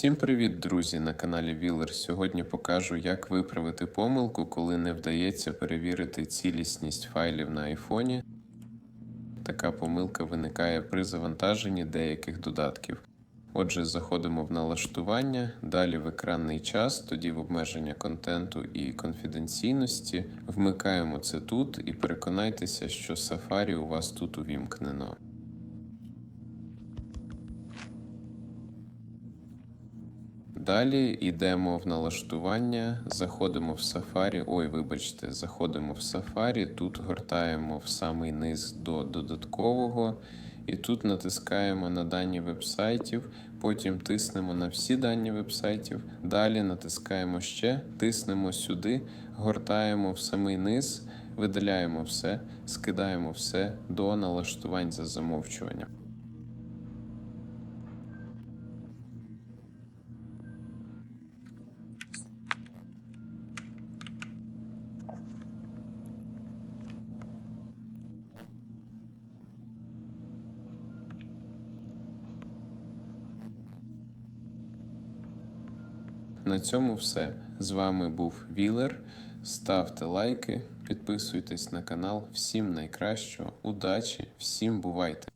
Всім привіт, друзі! На каналі Вілер. Сьогодні покажу, як виправити помилку, коли не вдається перевірити цілісність файлів на айфоні. Така помилка виникає при завантаженні деяких додатків. Отже, заходимо в налаштування, далі в екранний час, тоді в обмеження контенту і конфіденційності. Вмикаємо це тут і переконайтеся, що Safari у вас тут увімкнено. Далі йдемо в налаштування, заходимо в Safari. Ой, вибачте, заходимо в Safari, тут гортаємо в самий низ до додаткового, і тут натискаємо на дані вебсайтів, потім тиснемо на всі дані вебсайтів. Далі натискаємо ще, тиснемо сюди, гортаємо в самий низ, видаляємо все, скидаємо все до налаштувань за замовчуванням. На цьому все. З вами був Вілер. Ставте лайки, підписуйтесь на канал. Всім найкращого, удачі, всім бувайте!